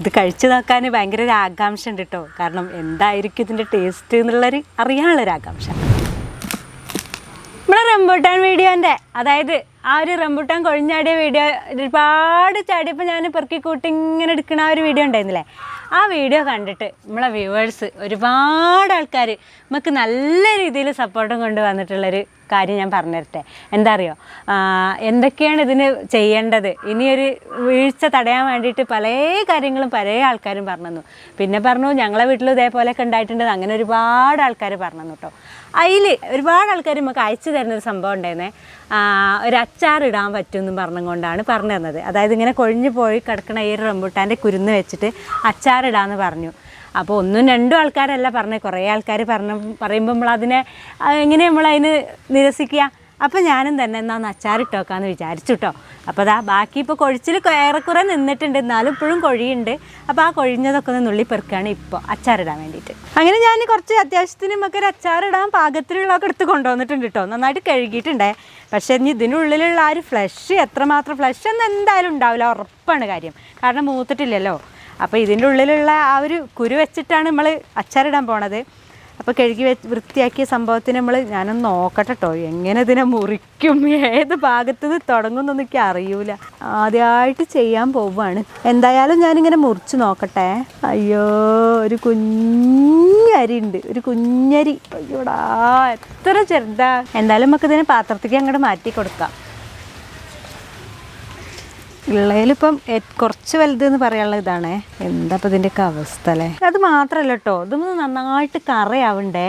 ഇത് കഴിച്ചു നോക്കാൻ ഭയങ്കര ഒരു ആകാംക്ഷ ഉണ്ട് കേട്ടോ കാരണം എന്തായിരിക്കും ഇതിന്റെ ടേസ്റ്റ് എന്നുള്ളൊരു അറിയാനുള്ളൊരു ആകാംക്ഷ. നമ്മുടെ റംബൂട്ടാൻ വീഡിയോന്റെ അതായത് ആ ഒരു റംബൂട്ടാൻ കൊഴിഞ്ഞാടിയ വീഡിയോ ഒരുപാട് ചാടിയപ്പോൾ ഞാൻ പെറുക്കി കൂട്ടി ഇങ്ങനെ എടുക്കുന്ന ആ ഒരു വീഡിയോ ഉണ്ടായിരുന്നില്ലേ? ആ വീഡിയോ കണ്ടിട്ട് നമ്മളെ വ്യൂവേഴ്സ് ഒരുപാട് ആൾക്കാർ നമുക്ക് നല്ല രീതിയിൽ സപ്പോർട്ടും കൊണ്ട് വന്നിട്ടുള്ളൊരു കാര്യം ഞാൻ പറഞ്ഞു തരട്ടെ എന്താ അറിയോ എന്തൊക്കെയാണ് ഇതിന് ചെയ്യേണ്ടത്? ഇനിയൊരു വീഴ്ച തടയാൻ വേണ്ടിയിട്ട് പല കാര്യങ്ങളും പല ആൾക്കാരും പറഞ്ഞു പിന്നെ പറഞ്ഞു ഞങ്ങളെ വീട്ടിലും ഇതേപോലെയൊക്കെ ഉണ്ടായിട്ടുണ്ട്. അങ്ങനെ ഒരുപാട് ആൾക്കാർ പറഞ്ഞു കേട്ടോ അതിൽ ഒരുപാട് ആൾക്കാർ നമുക്ക് അയച്ചു തരുന്നൊരു സംഭവം ഉണ്ടായിരുന്നേ ഒരു അച്ചാർ ഇടാൻ പറ്റുമെന്നും പറഞ്ഞുകൊണ്ടാണ് പറഞ്ഞു തന്നത്. അതായത് ഇങ്ങനെ കൊഴിഞ്ഞു പോയി കിടക്കണ ഈ റംബൂട്ടാന്റെ കുരുന്ന് വെച്ചിട്ട് അച്ചാറിടാന്ന് പറഞ്ഞു. അപ്പോൾ ഒന്നും രണ്ടും ആൾക്കാരല്ല പറഞ്ഞത് കുറേ ആൾക്കാർ പറഞ്ഞ പറയുമ്പോൾ നമ്മൾ അതിനെ എങ്ങനെ നമ്മൾ അതിന് നിരസിക്കുക? അപ്പോൾ ഞാനും തന്നെ എന്നാന്ന് അച്ചാറിട്ട് വെക്കാമെന്ന് വിചാരിച്ചു കേട്ടോ അപ്പോൾ അതാ ബാക്കി ഇപ്പോൾ കൊഴിച്ചിൽ ഏറെക്കുറെ നിന്നിട്ടുണ്ട്. എന്നാലും ഇപ്പോഴും കൊഴിയുണ്ട്. അപ്പോൾ ആ കൊഴിഞ്ഞതൊക്കെ ഒന്ന് നുള്ളി പെറുക്കുകയാണ് ഇപ്പോൾ അച്ചാറിടാൻ വേണ്ടിയിട്ട്. അങ്ങനെ ഞാൻ കുറച്ച് അത്യാവശ്യത്തിന് നമുക്കൊരു അച്ചാറിടാൻ പാകത്തിലുള്ളതൊക്കെ എടുത്ത് കൊണ്ടുവന്നിട്ടുണ്ട് കേട്ടോ നന്നായിട്ട് കഴുകിയിട്ടുണ്ടേ. പക്ഷേ ഇനി ഇതിനുള്ളിലുള്ള ആ ഒരു ഫ്ലഷ് എത്രമാത്രം ഫ്ലഷ് എന്ന് എന്തായാലും ഉണ്ടാവില്ല. ഉറപ്പാണ് കാര്യം. കാരണം മൂത്തിട്ടില്ലല്ലോ. അപ്പോൾ ഇതിന്റെ ഉള്ളിലുള്ള ആ ഒരു കുരു വെച്ചിട്ടാണ് നമ്മൾ അച്ചാറിടാൻ പോണത്. അപ്പോൾ കഴുകി വെ വൃത്തിയാക്കിയ സംഭവത്തിന് നമ്മൾ ഞാനൊന്ന് നോക്കട്ടെ കേട്ടോ എങ്ങനെ ഇതിനെ മുറിക്കും? ഏത് ഭാഗത്ത് നിന്ന് തുടങ്ങുമെന്നൊന്നും എനിക്ക് അറിയൂല. ആദ്യമായിട്ട് ചെയ്യാൻ പോവാണ്. എന്തായാലും ഞാനിങ്ങനെ മുറിച്ച് നോക്കട്ടെ. അയ്യോ ഒരു കുഞ്ഞരി ഉണ്ട്. ഒരു കുഞ്ഞരി. അയ്യോടാ എത്ര ചെറുതാ. എന്തായാലും നമുക്ക് ഇതിനെ പാത്രത്തേക്ക് അങ്ങോട്ട് മാറ്റി കൊടുക്കാം. ഉള്ളതിലിപ്പം കുറച്ച് വലുത് എന്ന് പറയാനുള്ള ഇതാണേ. എന്താ ഇപ്പം ഇതിന്റെയൊക്കെ അവസ്ഥ അല്ലേ അത് മാത്രമല്ല കേട്ടോ ഇതൊന്ന് നന്നായിട്ട് കറയാവണ്ടേ.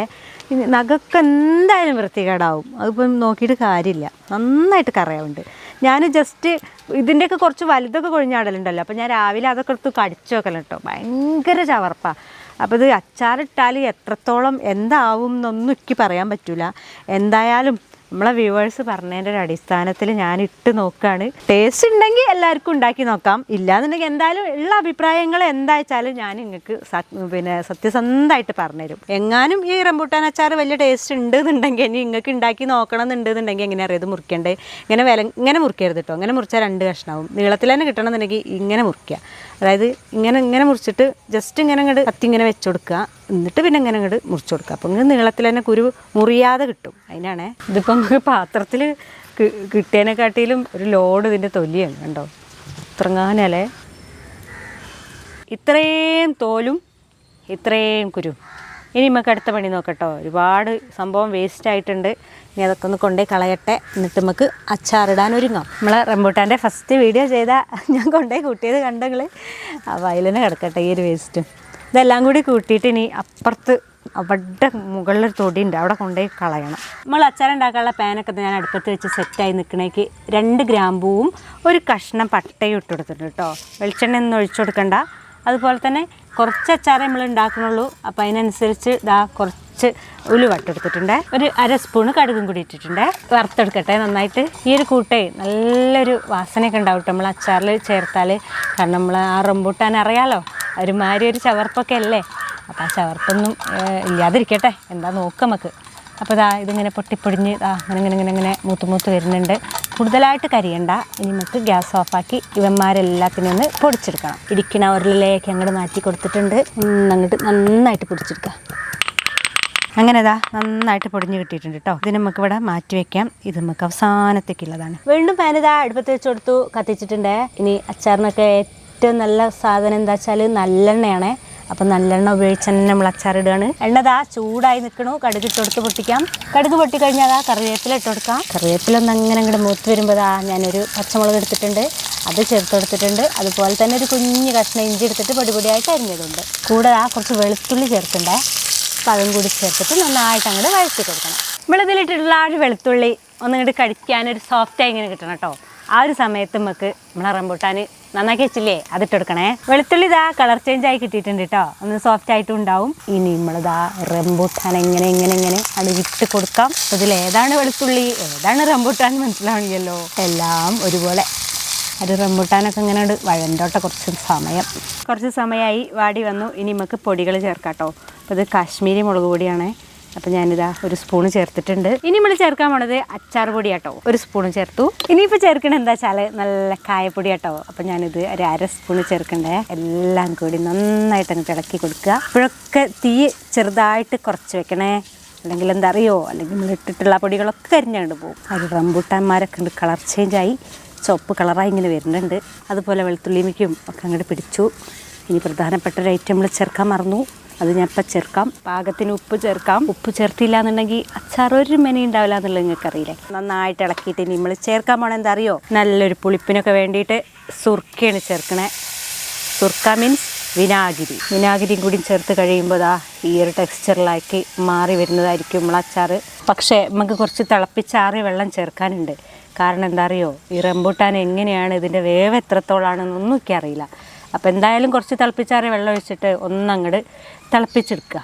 നഖമൊക്കെ എന്തായാലും വൃത്തികേടാവും. അതിപ്പം നോക്കിയിട്ട് കാര്യമില്ല. നന്നായിട്ട് കറയാവുണ്ട്. ഞാൻ ജസ്റ്റ് ഇതിന്റെയൊക്കെ കുറച്ച് വലുതൊക്കെ കൊഴിഞ്ഞാടലുണ്ടല്ലോ അപ്പോൾ ഞാൻ രാവിലെ അതൊക്കെ എടുത്ത് കടിച്ചു വെക്കലും കേട്ടോ ഭയങ്കര ചവർപ്പാണ് അപ്പോൾ ഇത് അച്ചാറിട്ടാൽ എത്രത്തോളം എന്താവും എന്നൊന്നും എനിക്ക് പറയാൻ പറ്റില്ല എന്തായാലും നമ്മളെ വ്യൂവേഴ്സ് പറഞ്ഞതിന്റെ ഒരു അടിസ്ഥാനത്തിൽ ഞാൻ ഇട്ട് നോക്കുകയാണ് ടേസ്റ്റ് ഉണ്ടെങ്കിൽ എല്ലാവർക്കും ഉണ്ടാക്കി നോക്കാം. ഇല്ലാന്നുണ്ടെങ്കിൽ എന്തായാലും ഉള്ള അഭിപ്രായങ്ങൾ എന്താ വെച്ചാലും ഞാൻ നിങ്ങൾക്ക് പിന്നെ സത്യസന്ധമായിട്ട് പറഞ്ഞുതരും. എങ്ങാനും ഈ റംബൂട്ടാൻ അച്ചാർ വലിയ ടേസ്റ്റ് ഉണ്ട് എന്നുണ്ടെങ്കിൽ ഇനി നിങ്ങൾക്ക് ഉണ്ടാക്കി നോക്കണം എന്നുണ്ടെന്നുണ്ടെങ്കിൽ എങ്ങനെ അറിയാം? ഇത് മുറിക്കണ്ടേ? ഇങ്ങനെ വില ഇങ്ങനെ മുറിക്കരുത് കേട്ടോ ഇങ്ങനെ മുറിച്ചാൽ രണ്ട് കഷ്ണമാവും നീളത്തിൽ തന്നെ കിട്ടണമെന്നുണ്ടെങ്കിൽ ഇങ്ങനെ മുറിക്കുക. അതായത് ഇങ്ങനെ ഇങ്ങനെ മുറിച്ചിട്ട് ജസ്റ്റ് ഇങ്ങനെ അങ്ങോട്ട് കത്തി ഇങ്ങനെ വെച്ചു കൊടുക്കുക എന്നിട്ട് പിന്നെ ഇങ്ങനെ അങ്ങോട്ട് മുറിച്ച് കൊടുക്കുക. അപ്പം ഇങ്ങനെ നീളത്തിൽ തന്നെ കുരു മുറിയാതെ കിട്ടും. അതിനാണേ. ഇതിപ്പം നമുക്ക് പാത്രത്തിൽ കിട്ടിയതിനെക്കാട്ടിലും ഒരു ലോഡ് ഇതിന്റെ തൊലിയാണ് കണ്ടോ? ഇത്രങ്ങാനല്ലേ ഇത്രയും തോലും ഇത്രയും കുരു. ഇനി നമുക്ക് അടുത്ത പണി നോക്കട്ടോ. ഒരുപാട് സംഭവം വേസ്റ്റ് ആയിട്ടുണ്ട്. ഇനി അതൊക്കെ ഒന്ന് കൊണ്ടേ കളയട്ടെ. എന്നിട്ട് നമുക്ക് അച്ചാറിടാൻ ഒരുങ്ങാം. നമ്മളെ റംബൂട്ടാന്റെ ഫസ്റ്റ് വീഡിയോ ചെയ്താൽ ഞാൻ കൊണ്ടേ കൂട്ടിയത് കണ്ടെങ്കിൽ ആ വയലിനെ കിടക്കട്ടെ ഈ ഒരു വേസ്റ്റും ഇതെല്ലാം കൂടി കൂട്ടിയിട്ട് ഇനി അപ്പുറത്ത് അവിടെ മുകളിലൊരു തൊടിയുണ്ട്. അവിടെ കൊണ്ടുപോയി കളയണം. നമ്മൾ അച്ചാറുണ്ടാക്കാനുള്ള പാനൊക്കെ ഞാൻ അടുപ്പത്ത് വെച്ച് സെറ്റായി നിൽക്കണേക്ക് രണ്ട് ഗ്രാമ്പൂവും ഒരു കഷ്ണം പട്ടയും ഇട്ട് കൊടുത്തിട്ടുണ്ട് കേട്ടോ. വെളിച്ചെണ്ണ ഒന്നും ഒഴിച്ചു കൊടുക്കണ്ട. അതുപോലെ തന്നെ കുറച്ച് അച്ചാറേ നമ്മൾ ഉണ്ടാക്കണുള്ളൂ. അപ്പോൾ അതിനനുസരിച്ച് ഇതാ കുറച്ച് ഉലുവട്ടെടുത്തിട്ടുണ്ട് ഒരു അര സ്പൂണ് കടുകും കൂടി ഇട്ടിട്ടുണ്ട്. വറുത്തെടുക്കട്ടെ നന്നായിട്ട്. ഈ ഒരു കൂട്ടേ നല്ലൊരു വാസനയൊക്കെ ഉണ്ടാവും നമ്മൾ അച്ചാറിൽ ചേർത്താൽ കാരണം നമ്മൾ ആ റംബൂട്ടാൻ അറിയാലോ? ഒരുമാതിരി ഒരു ചവർപ്പൊക്കെ അല്ലേ? അപ്പോൾ ആ ചവർപ്പൊന്നും ഇല്ലാതിരിക്കട്ടെ. എന്താ നോക്കാം നമുക്ക്. അപ്പോൾ ഇതാ ഇതിങ്ങനെ പൊട്ടിപ്പൊടിഞ്ഞ് ഇതാ അങ്ങനെ ഇങ്ങനെ ഇങ്ങനെ ഇങ്ങനെ മൂത്ത് മൂത്ത് വരുന്നുണ്ട്. കൂടുതലായിട്ട് കരിയണ്ട. ഇനി നമുക്ക് ഗ്യാസ് ഓഫാക്കി ഇവന്മാരെല്ലാത്തിനും ഒന്ന് പൊടിച്ചെടുക്കണം. ഇരിക്കണ ഉരുളിലേക്ക് അങ്ങോട്ട് മാറ്റി കൊടുത്തിട്ടുണ്ട്. അങ്ങോട്ട് നന്നായിട്ട് പൊടിച്ചെടുക്കുക അങ്ങനെ ഇതാ നന്നായിട്ട് പൊടിഞ്ഞ് കിട്ടിയിട്ടുണ്ട് കേട്ടോ ഇത് നമുക്ക് ഇവിടെ മാറ്റി വെക്കാം. ഇത് നമുക്ക് അവസാനത്തേക്കുള്ളതാണ് വീണ്ടും പാനിതാ അടുപ്പത്ത് വെച്ച് കൊടുത്തു. കത്തിച്ചിട്ടുണ്ട്. ഇനി അച്ചാറിനൊക്കെ ഏറ്റവും നല്ല സാധനം എന്താ വെച്ചാൽ നല്ലെണ്ണയാണ്. അപ്പം നല്ലെണ്ണ ഉപയോഗിച്ച് തന്നെ നമ്മൾ അച്ചാറിടുകയാണ് എണ്ണ ദാ ചൂടായി നിൽക്കണു കടുക് ഇട്ട് കൊടുത്ത് പൊട്ടിക്കാം. കടുക് പൊട്ടിക്കഴിഞ്ഞാൽ അതാ കറിവേപ്പില ഇട്ട് കൊടുക്കാം. കറിവേപ്പില ഒന്ന് അങ്ങനെ അങ്ങോട്ട് മൂത്ത് വരുമ്പോൾ ദാ ഞാനൊരു പച്ചമുളക് എടുത്തിട്ടുണ്ട്. അത് ചേർത്ത് കൊടുത്തിട്ടുണ്ട്. അതുപോലെ തന്നെ ഒരു കുഞ്ഞ് കഷ്ണം ഇഞ്ചി എടുത്തിട്ട് പൊടിപൊടിയായിട്ട് അരിഞ്ഞതുണ്ട് കൂടെ ആ കുറച്ച് വെളുത്തുള്ളി ചേർത്തിണ്ടേ അപ്പം കൂടി ചേർത്തിട്ട് നന്നായിട്ട് അങ്ങോട്ട് വഴറ്റി കൊടുക്കണം. നമ്മളിതിലിട്ടിട്ടുള്ള ആ ഒരു വെളുത്തുള്ളി ഒന്നിങ്ങോട്ട് കടിക്കാൻ ഒരു സോഫ്റ്റായി ഇങ്ങനെ കിട്ടണം കേട്ടോ. ആ ഒരു സമയത്ത് നമുക്ക് നമ്മളെ റംബൂട്ടാൻ നന്നാക്കി വെച്ചില്ലേ അതിട്ടെടുക്കണേ. വെളുത്തുള്ളി ഇതാ കളർ ചേഞ്ച് ആയി കിട്ടിയിട്ടുണ്ട് കേട്ടോ ഒന്ന് സോഫ്റ്റ് ആയിട്ടും ഉണ്ടാവും. ഇനി നമ്മളിതാ റംബൂട്ടാൻ എങ്ങനെ എങ്ങനെ എങ്ങനെ അടിവിട്ട് കൊടുക്കാം. അതിൽ ഏതാണ് വെളുത്തുള്ളി ഏതാണ് റംബൂട്ടാൻ മനസ്സിലാവണില്ലല്ലോ എല്ലാം ഒരുപോലെ. ഒരു റംബൂട്ടാനൊക്കെ ഇങ്ങനെ വഴന്തോട്ടെ കുറച്ച് സമയം. കുറച്ച് സമയമായി വാടി വന്നു. ഇനി നമുക്ക് പൊടികൾ ചേർക്കാം കേട്ടോ അപ്പോൾ ഇത് കാശ്മീരി മുളക് പൊടിയാണ്. അപ്പം ഞാനിതാ ഒരു സ്പൂണ് ചേർത്തിട്ടുണ്ട്. ഇനി നമ്മൾ ചേർക്കാൻ പോണത് അച്ചാർ പൊടി കേട്ടോ ഒരു സ്പൂണ് ചേർത്തു. ഇനിയിപ്പോൾ ചേർക്കണ എന്താ വെച്ചാൽ നല്ല കായപ്പൊടി കേട്ടോ അപ്പം ഞാനിത് ഒരു അര സ്പൂണ് ചേർക്കണ്ടേ. എല്ലാം കൂടി നന്നായിട്ട് അങ്ങ് ഇളക്കി കൊടുക്കുക. അപ്പോഴൊക്കെ തീ ചെറുതായിട്ട് കുറച്ച് വെക്കണേ. അല്ലെങ്കിൽ എന്താ അറിയോ? അല്ലെങ്കിൽ നമ്മൾ ഇട്ടിട്ടുള്ള പൊടികളൊക്കെ കരിഞ്ഞുകൊണ്ട് പോകും. അത് റംബൂട്ടാന്മാരൊക്കെ ഉണ്ട് കളർ ചേഞ്ചായി ചുവപ്പ് കളറായി ഇങ്ങനെ വരുന്നുണ്ട്. അതുപോലെ വെളുത്തുള്ളിമിക്കും ഒക്കെ അങ്ങോട്ട് പിടിച്ചു. ഇനി പ്രധാനപ്പെട്ട ഒരു ഐറ്റം നമ്മൾ ചേർക്കാൻ മറന്നു. അത് ഞാൻ ഇപ്പം ചേർക്കാം. പാകത്തിന് ഉപ്പ് ചേർക്കാം. ഉപ്പ് ചേർത്തില്ല എന്നുണ്ടെങ്കിൽ അച്ചാർ ഒരു മെനി ഉണ്ടാവില്ല എന്നുള്ളത് നിങ്ങൾക്ക് അറിയില്ലേ? നന്നായിട്ട് ഇളക്കിയിട്ട് ഇനി നമ്മൾ ചേർക്കാൻ പോണ എന്താ അറിയോ? നല്ലൊരു പുളിപ്പിനൊക്കെ വേണ്ടിയിട്ട് സുർക്കയാണ് ചേർക്കണേ. സുർക്ക മീൻസ് വിനാഗിരി. വിനാഗിരിയും കൂടി ചേർത്ത് കഴിയുമ്പോൾ ദാ ഈ ഒരു ടെക്സ്ചറിലാക്കി മാറി വരുന്നതായിരിക്കും നമ്മൾ അച്ചാർ പക്ഷേ നമുക്ക് കുറച്ച് തിളപ്പിച്ചാറിയ വെള്ളം ചേർക്കാനുണ്ട്. കാരണം എന്താ അറിയോ? ഈ റംബൂട്ടാൻ എങ്ങനെയാണ് ഇതിന്റെ വേവ് എത്രത്തോളാണെന്നൊന്നും എനിക്ക് അറിയില്ല അപ്പോൾ എന്തായാലും കുറച്ച് തിളപ്പിച്ചാറിയ വെള്ളം ഒഴിച്ചിട്ട് ഒന്നങ്ങോട്ട് തിളപ്പിച്ചെടുക്കുക.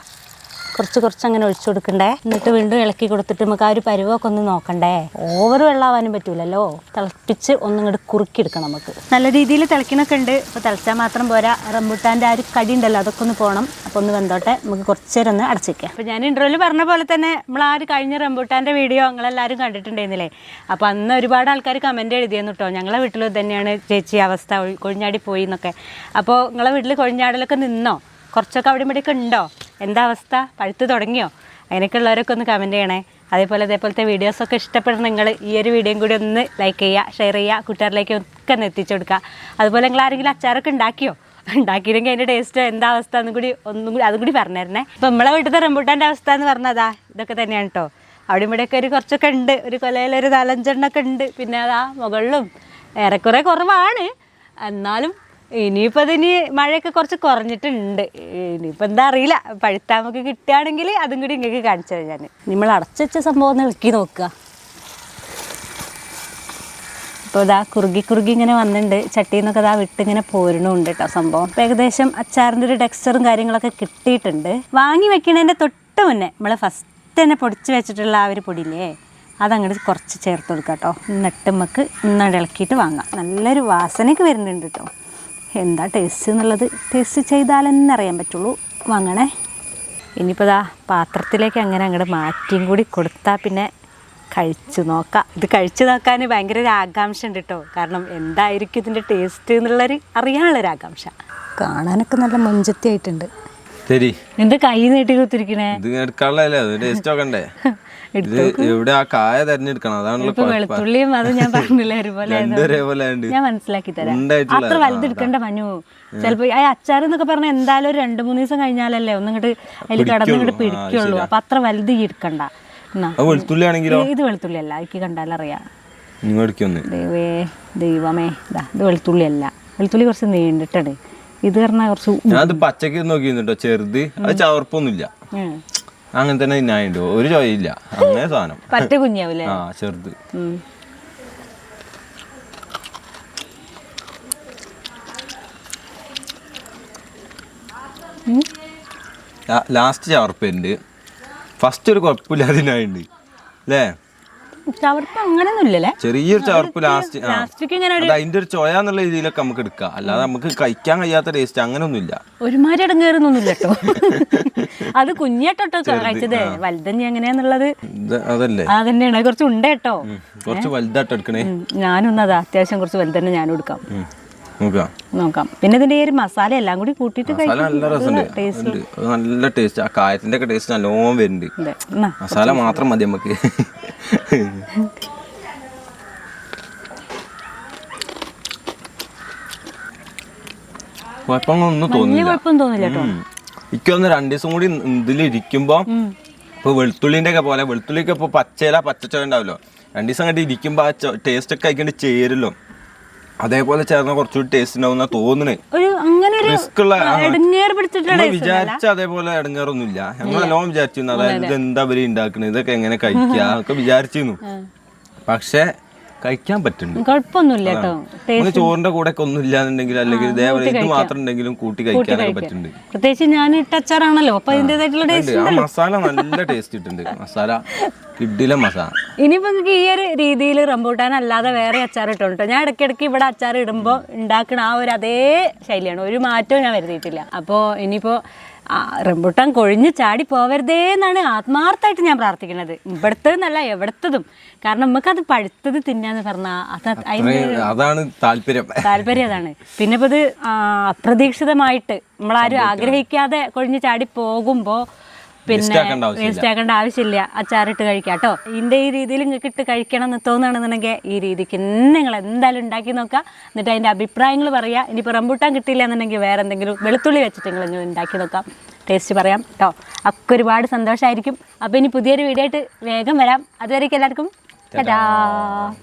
കുറച്ച് കുറച്ച് അങ്ങനെ ഒഴിച്ചു കൊടുക്കണ്ടേ? എന്നിട്ട് വീണ്ടും ഇളക്കി കൊടുത്തിട്ട് നമുക്ക് ആ ഒരു പരുവൊക്കെ ഒന്ന് നോക്കണ്ടേ? ഓവർ വെള്ളമാവാനും പറ്റൂലല്ലോ? തിളപ്പിച്ച് ഒന്നിങ്ങോട്ട് കുറുക്കിയെടുക്കണം നമുക്ക്. നല്ല രീതിയിൽ തിളക്കണൊക്കെ ഉണ്ട്. അപ്പോൾ തിളച്ചാൽ മാത്രം പോരാ. റംബുട്ടാന്റെ ആ ഒരു കടി ഉണ്ടല്ലോ അതൊക്കെ ഒന്ന് പോകണം അപ്പോൾ ഒന്ന് വെന്തോട്ടെ. നമുക്ക് കുറച്ച് നേരം ഒന്ന് അടച്ചിരിക്കാം അപ്പോൾ ഞാൻ ഇൻട്രോയിൽ പറഞ്ഞ പോലെ തന്നെ നമ്മൾ ആ ഒരു കഴിഞ്ഞ റംബുട്ടാന്റെ വീഡിയോ നിങ്ങളെല്ലാവരും കണ്ടിട്ടുണ്ടായിരുന്നില്ലേ? അപ്പോൾ അന്ന് ഒരുപാട് ആൾക്കാർ കമന്റ് എഴുതിയെന്ന് കേട്ടോ ഞങ്ങളെ വീട്ടിൽ തന്നെയാണ് ചേച്ചി അവസ്ഥ കൊഴിഞ്ഞാടി പോയി എന്നൊക്കെ. അപ്പോൾ നിങ്ങളെ വീട്ടിൽ കൊഴിഞ്ഞാടലൊക്കെ നിന്നോ? കുറച്ചൊക്കെ അവിടെ ഇവിടെയൊക്കെ ഉണ്ടോ? എന്താ അവസ്ഥ? പഴുത്ത് തുടങ്ങിയോ? അതിനൊക്കെ ഉള്ളവരൊക്കെ ഒന്ന് കമന്റ് ചെയ്യണേ. അതേപോലെ അതേപോലത്തെ വീഡിയോസൊക്കെ ഇഷ്ടപ്പെടുന്ന നിങ്ങൾ ഈ ഒരു വീഡിയോയും കൂടി ഒന്ന് ലൈക്ക് ചെയ്യുക ഷെയർ ചെയ്യുക കൂട്ടുകാരിലേക്ക് ഒക്കെ ഒന്ന് എത്തിച്ചു കൊടുക്കുക. അതുപോലെ നിങ്ങൾ ആരെങ്കിലും അച്ചാറൊക്കെ ഉണ്ടാക്കിയോ? ഉണ്ടാക്കിയില്ലെങ്കിൽ അതിന്റെ ടേസ്റ്റ് എന്താ അവസ്ഥ എന്നും കൂടി ഒന്നും കൂടി അതും കൂടി പറഞ്ഞിരുന്നേ അപ്പോൾ നമ്മളെ വീട്ടിലത്തെ റംബൂട്ടാന്റെ അവസ്ഥ എന്ന് പറഞ്ഞതാ. ഇതൊക്കെ തന്നെയാണ് കേട്ടോ അവിടെ ഇവിടെയൊക്കെ ഒരു കുറച്ചൊക്കെ ഉണ്ട്. ഒരു കൊലയിൽ ഒരു നാലഞ്ചെണ്ണൊക്കെ ഉണ്ട്. പിന്നെ അതാ മുകളിലും ഏറെക്കുറെ കുറവാണ്. എന്നാലും ഇനിയിപ്പോൾ അതിന് മഴയൊക്കെ കുറച്ച് കുറഞ്ഞിട്ടുണ്ട്. ഇനിയിപ്പോൾ എന്താ അറിയില്ല. പഴുത്ത നമുക്ക് കിട്ടുകയാണെങ്കിൽ അതും കൂടി ഇങ്ങക്ക് കാണിച്ചു തരാം ഞാൻ നമ്മൾ അടച്ചുവെച്ച സംഭവം ഒന്ന് ഇളക്കി നോക്കുക. ഇപ്പോൾ ഇതാ കുറുകി കുറുകി ഇങ്ങനെ വന്നിട്ടുണ്ട്. ചട്ടിയിൽ നിന്നൊക്കെ ഇതാ വിട്ടിങ്ങനെ പോരണുണ്ട് കേട്ടോ സംഭവം. ഏകദേശം അച്ചാറിന്റെ ഒരു ടെക്സ്ചറും കാര്യങ്ങളൊക്കെ കിട്ടിയിട്ടുണ്ട്. വാങ്ങി വെക്കണതിന്റെ തൊട്ട് മുന്നേ നമ്മൾ ഫസ്റ്റ് തന്നെ പൊടിച്ച് വെച്ചിട്ടുള്ള ആ ഒരു പൊടിയില്ലേ അതങ്ങോട്ട് കുറച്ച് ചേർത്ത് കൊടുക്കാം കേട്ടോ എന്നിട്ട് നമുക്ക് ഇന്നോട് ഇളക്കിയിട്ട് വാങ്ങാം. നല്ലൊരു വാസനയൊക്കെ വരുന്നുണ്ട് കേട്ടോ എന്താ ടേസ്റ്റ് എന്നുള്ളത്? ടേസ്റ്റ് ചെയ്താലെന്നെ അറിയാൻ പറ്റുള്ളൂ. വാങ്ങണേ. ഇനിയിപ്പോൾ ഇതാ പാത്രത്തിലേക്ക് അങ്ങനെ അങ്ങോട്ട് മാറ്റിയും കൂടി കൊടുത്താൽ പിന്നെ കഴിച്ചു നോക്കാം. ഇത് കഴിച്ചു നോക്കാൻ ഭയങ്കര ഒരു ആകാംക്ഷ ഉണ്ട് കേട്ടോ കാരണം എന്തായിരിക്കും ഇതിന്റെ ടേസ്റ്റ് എന്നുള്ളൊരു അറിയാനുള്ളൊരു ആകാംക്ഷ. കാണാനൊക്കെ നല്ല മൊഞ്ചത്തി ആയിട്ടുണ്ട്. എന്റെ എന്ത് കൈ നീട്ടി കുത്തിരിക്കണേ? ഇത് എടുക്കാനുള്ളതല്ലേ? അത് ടേസ്റ്റ് നോക്കണ്ടേ? ഇത് എവിടെ ആ കായ തെരഞ്ഞെടുക്കണം? അതാണല്ലോ വെളുത്തുള്ളിയും അത് ഞാൻ പറഞ്ഞില്ല ഒരുപോലെ ഞാൻ മനസ്സിലാക്കി തരാം. അത്ര വലുതെടുക്കണ്ട മനു. ചിലപ്പോ ആ അച്ചാർ എന്നൊക്കെ പറഞ്ഞാൽ എന്തായാലും ഒരു രണ്ട് മൂന്ന് ദിവസം കഴിഞ്ഞാലല്ലേ ഒന്നിങ്ങോട്ട് അതിൽ കടന്നിങ്ങോട്ട് പിടിക്കുള്ളൂ. അപ്പൊ അത്ര വലുത് എടുക്കണ്ട. വെളുത്തുള്ളി ആണെങ്കിലോ? ഇത് വെളുത്തുള്ളി അല്ല എനിക്ക് കണ്ടാലറിയാം ദൈവേ ദൈവമേ. ഇതാ ഇത് വെളുത്തുള്ളി അല്ല വെളുത്തുള്ളി കുറച്ച് നീണ്ടിട്ടാണ്. ഇത് പറഞ്ഞാൽ കുറച്ച് ഞാൻ പച്ചക്ക് നോക്കി കേട്ടോ ചെറുത്. അത് ചവർപ്പൊന്നുമില്ല. അങ്ങനെ തന്നെ തിന്നാനുണ്ട്. ഒരു ചോയില്ല അങ്ങനെ സാധനം. പറ്റ കുഞ്ഞാവൂലേ ആ ചെറുത്. ലാസ്റ്റ് ചവർപ്പുണ്ട്. ഫസ്റ്റ് ഒരു കുഴപ്പമില്ലാതിനായിട്ടുണ്ട് അല്ലേ ചവർപ്പ് അങ്ങനെ ഇല്ലല്ലേ ചെറിയൊരു ചവർപ്പ് ലാസ്റ്റ് ആ. പ്ലാസ്റ്റിക് ഇങ്ങനെ അത് അതിന്റെ ഒരു ചോയ എന്നുള്ള രീതിയിലൊക്കെ നമുക്ക് എടുക്കാം. അല്ലാതെ നമുക്ക് കഴിക്കാൻ കഴിയാത്ത ടേസ്റ്റ് അങ്ങനെയൊന്നുമില്ല ഒരുമാതിരി ഇടങ്ങേറുന്നൊന്നുമില്ല കേട്ടോ. അത് കുഞ്ഞേട്ടോ കഴിച്ചത്. വലുതഞ്ഞി എങ്ങനെയാന്നുള്ളത്? അതല്ലേ? അതന്നെയാണ് കുറച്ച് ഉണ്ട് കേട്ടോ. കുറച്ച് വലുതായിട്ട് എടുക്കണേ. ഞാനൊന്നും അതാ അത്യാവശ്യം കുറച്ച് വലുതന്നെ ഞാനും എടുക്കാം. നോക്കാം. പിന്നെ ഇതിന്റെ ഈ ഒരു മസാല എല്ലാം കൂടി കൂട്ടിയിട്ട് മസാല നല്ല ടേസ്റ്റ് ആ കായത്തിന്റെ ഒക്കെ ടേസ്റ്റ് നല്ലോണം വരുന്നുണ്ട്. മസാല മാത്രം മതി നമുക്ക്. കുഴപ്പങ്ങളൊന്നും വലിയ തോന്നില്ല കുഴപ്പമൊന്നും തോന്നില്ല കേട്ടോ. എനിക്കൊന്ന് രണ്ടു ദിവസം കൂടി ഇതിലിരിക്കുമ്പോ ഇപ്പൊ വെളുത്തുള്ളിന്റെ ഒക്കെ പോലെ വെളുത്തുള്ളിക്ക് ഇപ്പൊ പച്ചയില പച്ചച്ചോ ഉണ്ടാവല്ലോ. രണ്ടു ദിവസം കണ്ടി ഇരിക്കുമ്പോ ആ ടേസ്റ്റ് ഒക്കെ ആയിക്കൊണ്ട് ചേരുമല്ലോ അതേപോലെ ചേർന്ന കുറച്ചുകൂടി ടേസ്റ്റ് ഉണ്ടാവും തോന്നുന്നു ഒരു അങ്ങനെ വിചാരിച്ച അതേപോലെ ഇടങ്ങേറൊന്നുമില്ല ഞങ്ങൾ നല്ലോണം വിചാരിച്ചിരുന്നു അതായത് ഇത് എന്താ ഉണ്ടാക്കണത് ഇതൊക്കെ എങ്ങനെ കഴിക്കുക ഒക്കെ വിചാരിച്ചിരുന്നു. പക്ഷെ കഴിക്കാൻ പറ്റുന്നുണ്ട്. കുഴപ്പമൊന്നുമില്ല കേട്ടോ. നമുക്ക് ചോറിന്റെ കൂടെ ഒക്കെ ഒന്നും ഇല്ലാന്നുണ്ടെങ്കിൽ അല്ലെങ്കിൽ ഇതേപോലെ ഇത് മാത്രം ഉണ്ടെങ്കിലും കൂട്ടി കഴിക്കാനൊക്കെ പറ്റുന്നുണ്ട്. പ്രത്യേകിച്ച് ഞാൻ ഇട്ട അച്ചാറാണല്ലോ അപ്പൊ അതിന്റെതായിട്ടുള്ള ടേസ്റ്റ് ഉണ്ട്. ആ മസാല നല്ല ടേസ്റ്റ് ഇട്ടുണ്ട് മസാല കിഡില മസാല. ഇനിയിപ്പോ നിങ്ങൾക്ക് ഈ ഒരു രീതിയിൽ റംബൂട്ടാൻ അല്ലാതെ വേറെ അച്ചാർ ഇട്ടുണ്ട് ഞാൻ ഇടയ്ക്കിടയ്ക്ക് ഇവിടെ അച്ചാർ ഇടുമ്പോൾ ഉണ്ടാക്കുന്ന ആ ഒരു അതേ ശൈലിയാണ്. ഒരു മാറ്റവും ഞാൻ വരുത്തിയിട്ടില്ല. അപ്പോൾ ഇനിയിപ്പോൾ റംബുട്ടാൻ കൊഴിഞ്ഞ് ചാടി പോവരുതേ എന്നാണ് ആത്മാർത്ഥമായിട്ട് ഞാൻ പ്രാർത്ഥിക്കുന്നത്. ഇവിടുത്തതെന്നല്ല എവിടത്തതും. കാരണം നമുക്കത് പഴുത്തത് തിന്നാന്ന് പറഞ്ഞാൽ അത് അതാണ് താല്പര്യം. താല്പര്യം അതാണ്. പിന്നെ ഇപ്പൊ ഇത് ആ, അപ്രതീക്ഷിതമായിട്ട് നമ്മളാരും ആഗ്രഹിക്കാതെ കൊഴിഞ്ഞ് ചാടി പോകുമ്പോൾ പിന്നെ. വേസ്റ്റ് ആക്കേണ്ട ആവശ്യമില്ല. അച്ചാറിട്ട് കഴിക്കാം കേട്ടോ. ഇതിന്റെ ഈ രീതിയിൽ നിങ്ങൾക്ക് ഇട്ട് കഴിക്കണം എന്ന് തോന്നുകയാണെന്നുണ്ടെങ്കിൽ ഈ രീതിക്ക് നിങ്ങൾ എന്തായാലും ഉണ്ടാക്കി നോക്കുക. എന്നിട്ട് അതിന്റെ അഭിപ്രായങ്ങൾ പറയുക. ഇനിയിപ്പോൾ റംബൂട്ടാൻ കിട്ടിയില്ല എന്നുണ്ടെങ്കിൽ വേറെ എന്തെങ്കിലും വെളുത്തുള്ളി വെച്ചിട്ട് നിങ്ങൾ ഇങ്ങനെ ഉണ്ടാക്കി നോക്കാം. ടേസ്റ്റ് പറയാം കേട്ടോ. ഒക്കെ ഒരുപാട് സന്തോഷമായിരിക്കും അപ്പോൾ ഇനി പുതിയൊരു വീഡിയോ ആയിട്ട് വേഗം വരാം. അതുവരേക്കും എല്ലാവർക്കും.